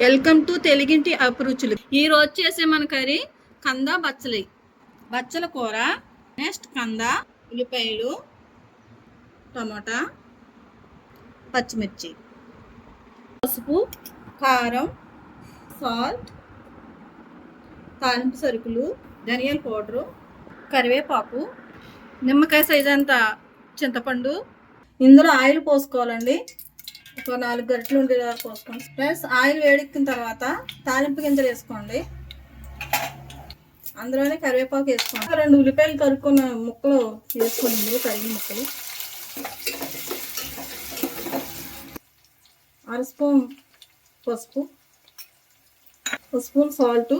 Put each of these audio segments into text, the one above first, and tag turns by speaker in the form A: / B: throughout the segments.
A: Welcome to తెలుగింటి అభిరుచులు ఈరోజు చేసే మన కర్రీ కంద బచ్చలి. బచ్చల కూర నెక్స్ట్ కంద ఉల్లిపాయలు టమాటా పచ్చిమిర్చి పసుపు కారం సాల్ట్ తాలింపు సరుకులు ధనియాల పౌడరు కరివేపాకు నిమ్మకాయ సైజ్ అంత చింతపండు. ఇందులో ఆయిల్ పోసుకోవాలండి. ఒక నాలుగు గరిటలు ఉండేలా పోసుకోండి. ప్లస్ ఆయిల్ వేడెక్కిన తర్వాత తాలింపు గింజలు వేసుకోండి. అందులోనే కరివేపాకు వేసుకోండి. రెండు ఉల్లిపాయలు కరుక్కున్న ముక్కలు వేసుకోండి ఇందులో కరిగిన ముక్కలు. అర స్పూన్ పసుపు. ఒక స్పూన్ సాల్ట్.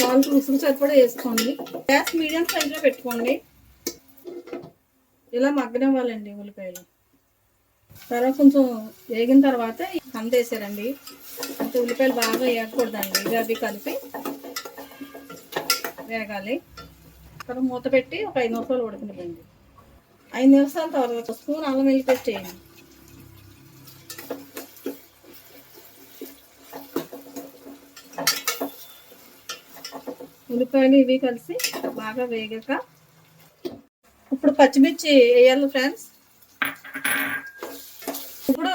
A: సాల్ట్ ఉసుగు సరిపడా వేసుకోండి. గ్యాస్ మీడియం సైజులో పెట్టుకోండి. ఇలా మగ్గనివ్వాలండి ఉల్లిపాయలు. తర్వాత కొంచెం వేగిన తర్వాత కంద వేసారండి. అంటే ఉల్లిపాయలు బాగా వేయకూడదండి. ఇవి అవి కలిపి వేగాలి. తర్వాత మూత పెట్టి ఒక ఐదు నిమిషాలు ఉడకనివ్వండి. ఐదు నిమిషాల తర్వాత స్పూన్ అల్లం వెల్లి పేస్ట్ వేయండి ఉల్లిపాయలు ఇవి కలిసి బాగా వేగాక ఇప్పుడు పచ్చిమిర్చి వేయాలి ఫ్రెండ్స్. ఇప్పుడు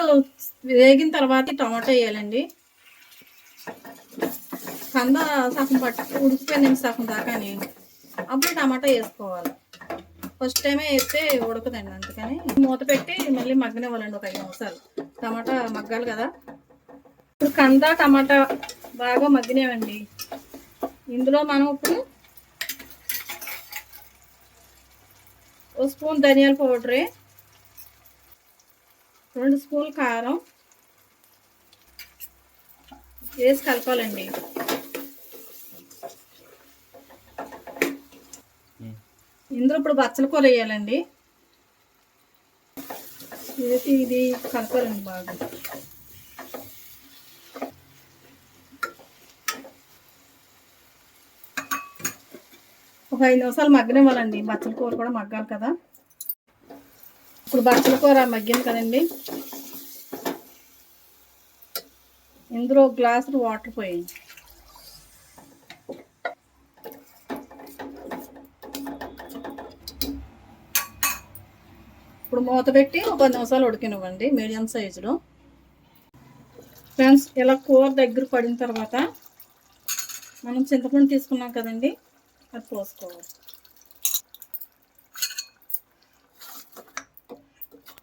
A: వేగిన తర్వాత టమాటా వేయాలండి. కంద సగం పట్టు ఉడికిపోయింది సగం దాకాని అప్పుడు టమాటా వేసుకోవాలి. ఫస్ట్ టైమే వేస్తే ఉడకదండి అందుకని. మూత పెట్టి మళ్ళీ మగ్గనివ్వాలండి ఒక ఐదు నిమిషాలు. టమాటా మగ్గాలి కదా. ఇప్పుడు కంద టమాటా బాగా మగ్గినవండి ఇందులో మనం ఇప్పుడు ఒక స్పూన్ ధనియాల పౌడరే రెండు స్పూన్ కారం. వేసి కలపాలండి. ఇందులో ఇప్పుడు బచ్చల కూర వేయాలండి. వేసి ఇది కలపాలండి బాగా. ఒక ఐదు నిమిషాలు మగ్గనివ్వాలండి. బచ్చల కూర కూడా మగ్గాలి కదా. ఇప్పుడు బచ్చల కూర మగ్గింది కదండి. ఇందులో గ్లాసులు వాటర్ పోయింది ఇప్పుడు మూత పెట్టి ఒక పది నిమిషాలు ఉడికినివ్వండి మీడియం సైజులో. ఫ్రెండ్స్ ఇలా కూర దగ్గర పడిన తర్వాత మనం చింతపండు తీసుకున్నాం కదండి అది పోసుకోవాలి.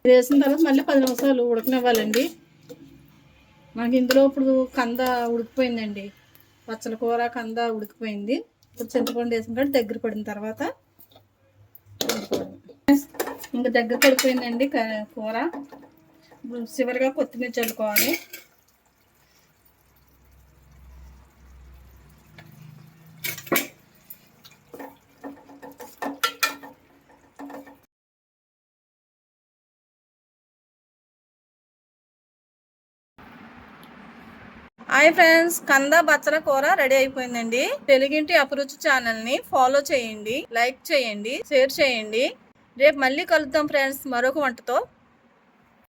A: వేసిన తర్వాత మళ్ళీ పది నిమిషాలు ఉడకనివ్వాలండి. మాకు ఇందులో ఇప్పుడు కంద ఉడికిపోయిందండి. పచ్చల కూర కంద ఉడికిపోయింది. ఇప్పుడు చింతపండు వేసిన కాబట్టి దగ్గర పడిన తర్వాత ఇంకా దగ్గర పడిపోయిందండి కూర. ఇప్పుడు చివరిగా కొత్తిమీర చల్లుకోవాలి. హాయ్ ఫ్రెండ్స్ కంద బచ్చల కూర రెడీ అయిపోయిందండి. తెలుగింటి అభిరుచి ఛానల్ని ఫాలో చేయండి లైక్ చేయండి షేర్ చేయండి. రేపు మళ్ళీ కలుద్దాం ఫ్రెండ్స్ మరొక వంటతో.